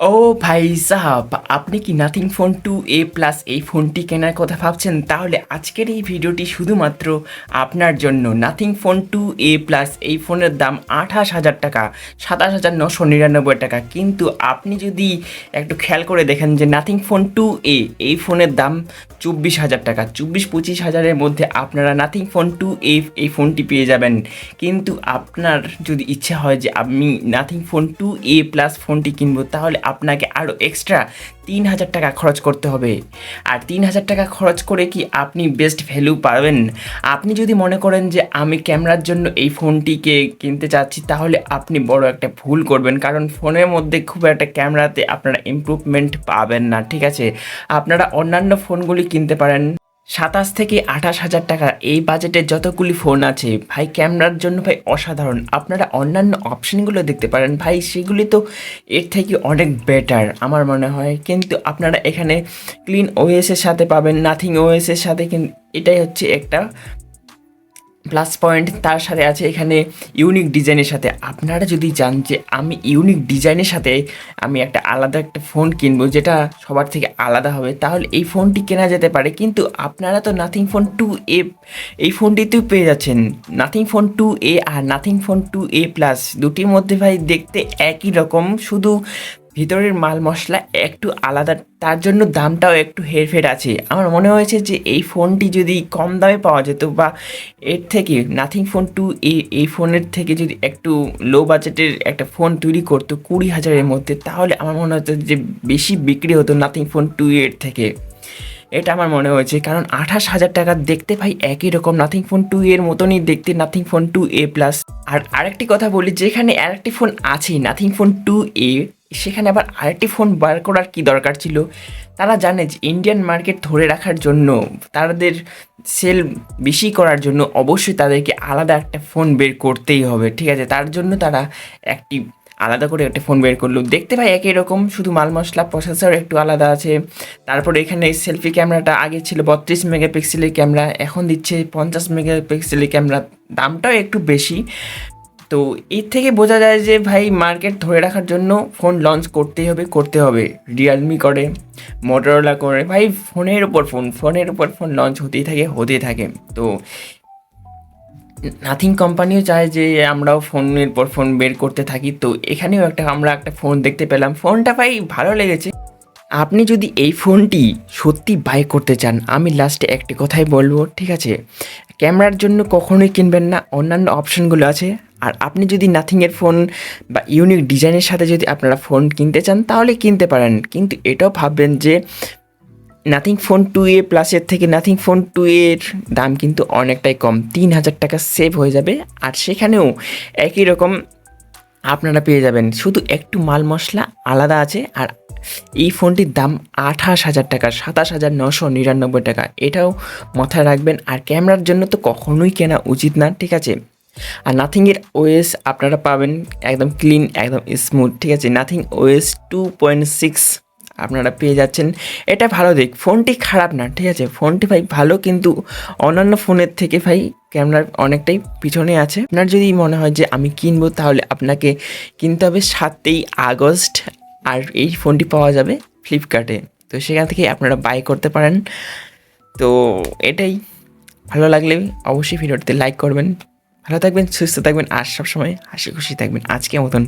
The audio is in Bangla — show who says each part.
Speaker 1: ও ভাই সাহাব, আপনি কি Nothing phone two A plus এই ফোনটি কেনার কথা ভাবছেন? তাহলে আজকের এই ভিডিওটি শুধুমাত্র আপনার জন্য। Nothing phone two A plus এই ফোনের দাম আঠাশ হাজার টাকা, সাতাশ হাজার নশো নিরানব্বই টাকা। কিন্তু আপনি যদি একটু খেয়াল করে দেখেন যে নাথিং ফোন টু এ এই ফোনের দাম চব্বিশ হাজার টাকা, চব্বিশ পঁচিশ হাজারের মধ্যে আপনারা নাথিং ফোন টু এ এই ফোনটি পেয়ে যাবেন। কিন্তু আপনার যদি ইচ্ছা হয় যে আমি Nothing phone two A plus ফোনটি কিনবো, তাহলে আপনাকে আরও এক্সট্রা তিন হাজার টাকা খরচ করতে হবে। আর তিন হাজার টাকা খরচ করে কি আপনি বেস্ট ভ্যালু পাবেন? আপনি যদি মনে করেন যে আমি ক্যামেরার জন্য এই ফোনটিকে কিনতে চাচ্ছি, তাহলে আপনি বড় একটা ভুল করবেন। কারণ ফোনের মধ্যে খুব একটা ক্যামেরাতে আপনারা ইমপ্রুভমেন্ট পাবেন না, ঠিক আছে? আপনারা অন্যান্য ফোনগুলি কিনতে পারেন। সাতাশ থেকে আঠাশ হাজার টাকা। এই বাজেটে যতগুলি ফোন আছে, ভাই ক্যামেরার জন্য ভাই অসাধারণ। আপনারা অন্যান্য অপশানগুলো দেখতে পারেন। ভাই, সেগুলি তো এর থেকে অনেক বেটার আমার মনে হয়। কিন্তু আপনারা এখানে ক্লিন ওএসের সাথে পাবেন নাথিং ওএসের সাথে কিন্তু এটাই হচ্ছে একটা প্লাস পয়েন্ট তার সাথে আছে এখানে ইউনিক ডিজাইনের সাথে। আপনারা যদি চান যে আমি ইউনিক ডিজাইনের সাথে আমি একটা আলাদা একটা ফোন কিনবো যেটা সবার থেকে আলাদা হবে, তাহলে এই ফোনটি কেনা যেতে পারে। কিন্তু আপনারা তো নাথিং ফোন টু এ এই ফোনটিতেও পেয়ে যাচ্ছেন। Nothing phone two A R Nothing phone two A plus দুটির মধ্যে ভাই দেখতে একই রকম। শুধু ভিতরের মাল মশলা একটু আলাদা, তার জন্য দামটাও একটু হেরফের আছে। আমার মনে হয়েছে যে এই ফোনটি যদি কম দামে পাওয়া যেত বা এর থেকে নাথিং ফোন টু এই এই ফোনের থেকে যদি একটু লো বাজেটের একটা ফোন তৈরি করতো কুড়ি হাজারের মধ্যে, তাহলে আমার মনে হতো যে বেশি বিক্রি হতো নাথিং ফোন টু এর থেকে। এটা আমার মনে হয়েছে, কারণ আঠাশ হাজার টাকা দেখতে ভাই একই রকম নাথিং ফোন টু এর মতনই দেখতে Nothing phone two A plus আর আরেকটি কথা বলি, যেখানে আরেকটি ফোন আছে নাথিং ফোন টু এ সেখানে আবার আরেকটি ফোন বার করার কি দরকার ছিল? তারা জানে যে ইন্ডিয়ান মার্কেট ধরে রাখার জন্য, তাদের সেল বেশি করার জন্য অবশ্যই তাদেরকে আলাদা একটা ফোন বের করতেই হবে, ঠিক আছে? তার জন্য তারা একটি আলাদা করে একটা ফোন বের করল। দেখতে পাই একই রকম, শুধু মাল মশলা প্রসেসর একটু আলাদা আছে। তারপরে এখানে সেলফি ক্যামেরাটা আগে ছিল বত্রিশ মেগাপিক্সেলের ক্যামেরা এখন দিচ্ছে পঞ্চাশ মেগাপিক্সেলের ক্যামেরা দামটাও একটু বেশি। তো এর থেকে বোঝা যায় যে ভাই মার্কেট ধরে রাখার জন্য ফোন লঞ্চ করতেই হবে, করতে হবে। রিয়েলমি করে মোটরোলা করে। ভাই ফোনের ওপর ফোন ফোনের ওপর ফোন লঞ্চ হতেই থাকে হতেই থাকে। তো নাথিং কোম্পানিও চায় যে আমরাও ফোনের পর ফোন বের করতে থাকি। তো এখানেও একটা, আমরা একটা ফোন দেখতে পেলাম। ফোনটা ভাই ভালো লেগেছে। আপনি যদি এই ফোনটি সত্যি বাই করতে চান, আমি লাস্টে একটি কথাই বলব, ঠিক আছে? ক্যামেরার জন্য কখনোই কিনবেন না, অন্যান্য অপশনগুলো আছে। আর আপনি যদি নাথিংয়ের ফোন বা ইউনিক ডিজাইনের সাথে যদি আপনারা ফোন কিনতে চান, তাহলে কিনতে পারেন। কিন্তু এটাও ভাববেন যে নাথিং ফোন টু এ প্লাসের থেকে নাথিং ফোন টু এর দাম কিন্তু অনেকটাই কম। তিন হাজার টাকা সেভ হয়ে যাবে, আর সেখানেও একই রকম আপনারা পেয়ে যাবেন। শুধু একটু মাল মশলা আলাদা আছে, আর এই ফোনটির দাম আঠাশ হাজার টাকা, সাতাশ হাজার নশো নিরানব্বই টাকা। এটাও মাথায় রাখবেন, আর ক্যামেরার জন্য তো কখনোই কেনা উচিত না, ঠিক আছে? আর নাথিংয়ের ওএস আপনারা পাবেন একদম ক্লিন একদম স্মুথ ঠিক আছে? Nothing OS two point six আপনারা পেয়ে যাচ্ছেন। এটা ভালো দিক, ফোনটি খারাপ না, ঠিক আছে? ফোনটি ভাই ভালো, কিন্তু অন্যান্য ফোনের থেকে ভাই ক্যামেরার অনেকটাই পিছনে আছে। আপনার যদি মনে হয় যে আমি কিনবো, তাহলে আপনাকে কিনতে হবে সাতই আগস্ট আর এই ফোনটি পাওয়া যাবে ফ্লিপকার্টে তো সেখান থেকে আপনারা বাই করতে পারেন। তো এটাই। ভালো লাগলে অবশ্যই ভিডিওটিতে লাইক করবেন। ভালো থাকবেন, সুস্থ থাকবেন, আর সবসময় হাসি খুশি থাকবেন। আজকের মতন